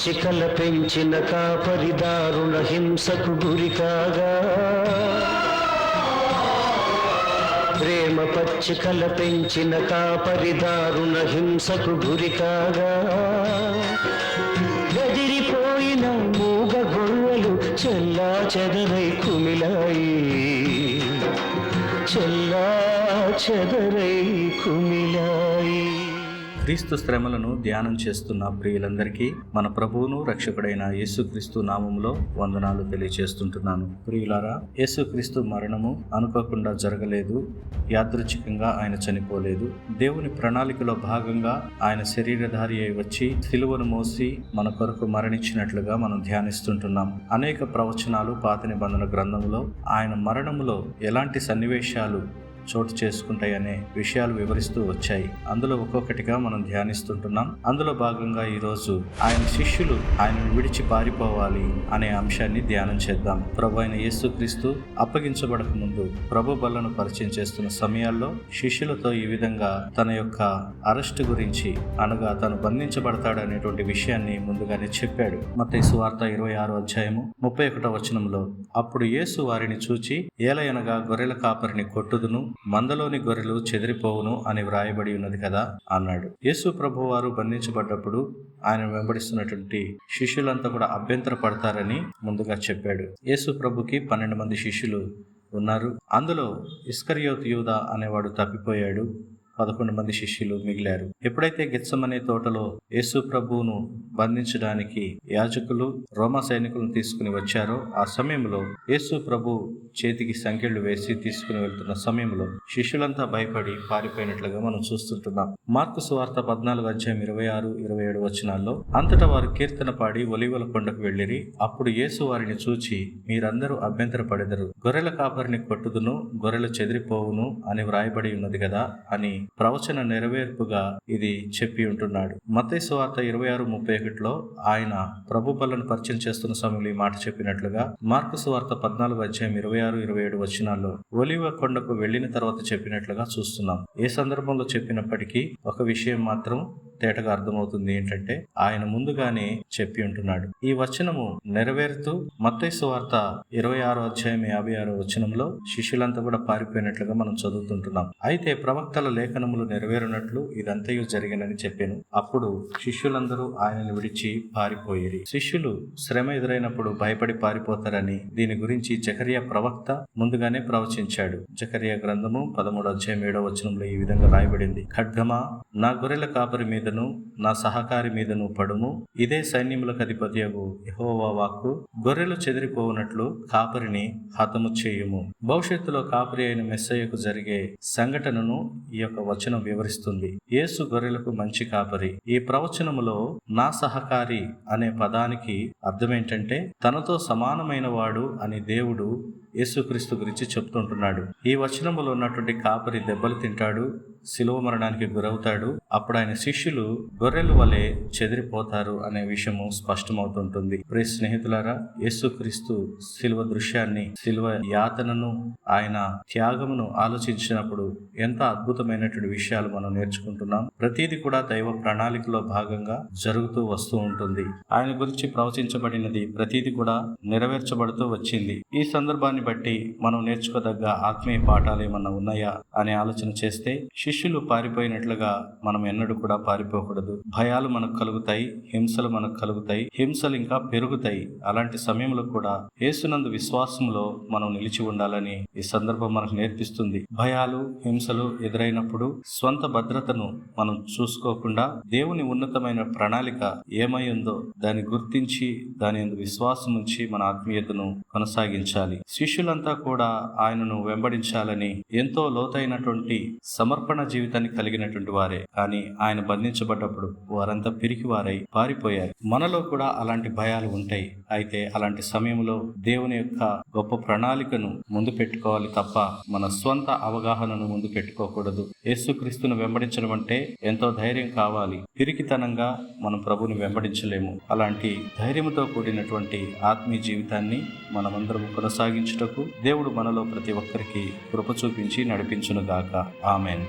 పచ్చికల పెంచిన కాపరిదారుణ హింసకు గురి కాగా. ప్రేమ పచ్చికల పెంచిన కాపరిదారుణ హింసకు గురి కాగా. గదిరిపోయిన మూగ గొర్రెలు చెల్లా చెదరై కుమిలాయి. చెల్లా చెదరై కుమిలాయి. క్రీస్తు శ్రమలను ధ్యానం చేస్తున్న ప్రియులందరికీ మన ప్రభువును రక్షకుడైన యేసుక్రీస్తు నామములో వందనాలు తెలియజేస్తుంటున్నాను ప్రియులారా యేసుక్రీస్తు మరణము అనుకోకుండా జరగలేదు యాదృచ్ఛికంగా ఆయన చనిపోలేదు. దేవుని ప్రణాళికలో భాగంగా ఆయన శరీరధారి అయి వచ్చి సిలువను మోసి మన కొరకు మరణించినట్లుగా మనం ధ్యానిస్తుంటున్నాం. అనేక ప్రవచనాలు పాత నిబంధన గ్రంథంలో ఆయన మరణములో ఎలాంటి సన్నివేశాలు చోటు చేసుకుంటాయనే విషయాలు వివరిస్తూ వచ్చాయి. అందులో ఒక్కొక్కటిగా మనం ధ్యానిస్తుంటున్నాం. అందులో భాగంగా ఈరోజు ఆయన శిష్యులు ఆయనను విడిచి పారిపోవాలి అనే అంశాన్ని ధ్యానం చేద్దాం. ప్రభు అయిన యేసుక్రీస్తు అప్పగించబడక ముందు ప్రభు బలను పరిచయం చేస్తున్న సమయాల్లో శిష్యులతో ఈ విధంగా తన యొక్క అరెస్ట్ గురించి అనగా తను బంధించబడతాడు అనేటువంటి విషయాన్ని ముందుగానే చెప్పాడు. మత సువార్త ఇరవై ఆరో అధ్యాయము ముప్పై ఒకటో వచనంలో అప్పుడు యేసు వారిని చూచి ఏలయనగా గొర్రెల కాపరిని కొట్టుదును మందలోని గొర్రెలు చెదిరిపోవును అని వ్రాయబడి ఉన్నది కదా అన్నాడు. యేసు ప్రభు వారు బంధించబడ్డప్పుడు ఆయన వెంబడిస్తున్నటువంటి శిష్యులంతా కూడా అభ్యంతర పడతారని ముందుగా చెప్పాడు. యేసు ప్రభుకి పన్నెండు మంది శిష్యులు ఉన్నారు. అందులో ఇస్కరియోత్ యూదా అనేవాడు తప్పిపోయాడు. పదకొండు మంది శిష్యులు మిగిలారు. ఎప్పుడైతే గెత్సమనే తోటలో యేసు ప్రభువును బంధించడానికి యాజకులు రోమా సైనికులను తీసుకుని వచ్చారో ఆ సమయంలో యేసు ప్రభు చేతికి సంఖ్యలు వేసి తీసుకుని వెళ్తున్న సమయంలో శిష్యులంతా భయపడి పారిపోయినట్లుగా మనం చూస్తుంటున్నాం. మార్కు సువార్త పద్నాలుగు అధ్యాయం ఇరవై ఆరు ఇరవై ఏడు వచనాల్లో అంతటా వారు కీర్తన పాడి ఒలివల కొండకు వెళ్ళిరి అప్పుడు యేసు వారిని చూచి మీరందరూ అభ్యంతర పడెదరు గొర్రెల కాపరిని కొట్టుదును గొర్రెలు చెదిరిపోవును అని వ్రాయబడి ఉన్నది కదా అని ప్రవచన నెరవేర్పుగా ఇది చెప్పి ఉంటున్నాడు. మత్తయి సువార్త ఇరవై ఆరు ముప్పై ఒకటిలో ఆయన ప్రభు బలను పరిచయం చేస్తున్న సమయంలో ఈ మాట చెప్పినట్లుగా మార్కు సువార్త పద్నాలుగు అధ్యాయం ఇరవై ఆరు ఇరవై ఏడు వచనాల్లో ఒలివ కొండకు వెళ్ళిన తర్వాత చెప్పినట్లుగా చూస్తున్నాం. ఏ సందర్భంలో చెప్పినప్పటికీ ఒక విషయం మాత్రం తేటగా అర్థమవుతుంది ఏంటంటే ఆయన ముందుగానే చెప్పి ఉంటున్నాడు. ఈ వచనము నెరవేరుతూ మత్తయి వార్త ఇరవై ఆరో అధ్యాయం యాభై ఆరో వచనంలో శిష్యులంతా కూడా పారిపోయినట్లుగా మనం చదువుతుంటున్నాం. అయితే ప్రవక్తల లేఖనములు నెరవేరినట్లు ఇదంతయు జరిగినని చెప్పాను. అప్పుడు శిష్యులందరూ ఆయనను విడిచి పారిపోయేది శిష్యులు శ్రమ ఎదురైనప్పుడు భయపడి పారిపోతారని దీని గురించి జకరియా ప్రవక్త ముందుగానే ప్రవచించాడు. జకరియా గ్రంథము పదమూడు అధ్యాయం ఏడో వచనంలో ఈ విధంగా రాయబడింది. ఖడ్గమా నా గొర్రెల కాపరి మీద మీదను నా సహకారి మీదను పడుము. ఇదే సైన్యములకు అధిపతియగు యహోవా వాక్కు. గొర్రెలు చెదిరిపోవునట్లు కాపరిని హతము చేయుము. భవిష్యత్తులో కాపరి అయిన మెస్సయ్యకు జరిగే సంఘటనను ఈ యొక్క వచనం వివరిస్తుంది. యేసు గొర్రెలకు మంచి కాపరి. ఈ ప్రవచనములో నా సహకారి అనే పదానికి అర్థమేంటంటే తనతో సమానమైన వాడు అని దేవుడు యేసుక్రీస్తు గురించి చెప్తుంటున్నాడు. ఈ వచనంలో ఉన్నటువంటి కాపరి దెబ్బలు తింటాడు శిలువ మరణానికి గురవుతాడు. అప్పుడు ఆయన శిష్యులు గొర్రెలు వలె చెదిరిపోతారు అనే విషయము స్పష్టమవుతుంటుంది. ప్రియ స్నేహితులారా యేసుక్రీస్తు శిలువ దృశ్యాన్ని శిలువ యాతనను ఆయన త్యాగమును ఆలోచించినప్పుడు ఎంత అద్భుతమైనటువంటి విషయాలు మనం నేర్చుకుంటున్నాం. ప్రతిది కూడా దైవ ప్రణాళికలో భాగంగా జరుగుతూ వస్తూ ఉంటుంది. ఆయన గురించి ప్రవచించబడినది ప్రతిది కూడా నెరవేర్చబడుతూ వచ్చింది. ఈ సందర్భాన్ని బట్టి మనం నేర్చుకోదగ్గ ఆత్మీయ పాఠాలు ఏమన్నా ఉన్నాయా అనే ఆలోచన చేస్తే శిష్యులు పారిపోయినట్లుగా మనం ఎన్నడూ కూడా పారిపోకూడదు. భయాలు మనకు కలుగుతాయి హింసలు మనకు కలుగుతాయి హింసలు ఇంకా పెరుగుతాయి. అలాంటి సమయంలో కూడా యేసునందు విశ్వాసంలో మనం నిలిచి ఉండాలని ఈ సందర్భం మనకు నేర్పిస్తుంది. భయాలు హింసలు ఎదురైనప్పుడు స్వంత భద్రతను మనం చూసుకోకుండా దేవుని ఉన్నతమైన ప్రణాళిక ఏమై ఉందో దాన్ని గుర్తించి దాని యందు విశ్వాసం నుంచి మన ఆత్మీయతను కొనసాగించాలి. శిష్యులంతా కూడా ఆయనను వెంబడించాలని ఎంతో లోతైనటువంటి సమర్పణ జీవితాన్ని కలిగినటువంటి వారే. కానీ ఆయన బంధించబడ్డప్పుడు వారంతా పిరికి వారై పారిపోయారు. మనలో కూడా అలాంటి భయాలు ఉంటాయి. అయితే అలాంటి సమయంలో దేవుని యొక్క గొప్ప ప్రణాళికను ముందు పెట్టుకోవాలి తప్ప మన స్వంత అవగాహనను ముందు పెట్టుకోకూడదు. యేసుక్రీస్తును వెంబడించడం అంటే ఎంతో ధైర్యం కావాలి. పిరికితనంగా మనం ప్రభుని వెంబడించలేము. అలాంటి ధైర్యంతో కూడినటువంటి ఆత్మీయ జీవితాన్ని మనమందరం కొనసాగించుటకు దేవుడు మనలో ప్రతి ఒక్కరికి కృప చూపించి నడిపించునుగాక. ఆమెన్.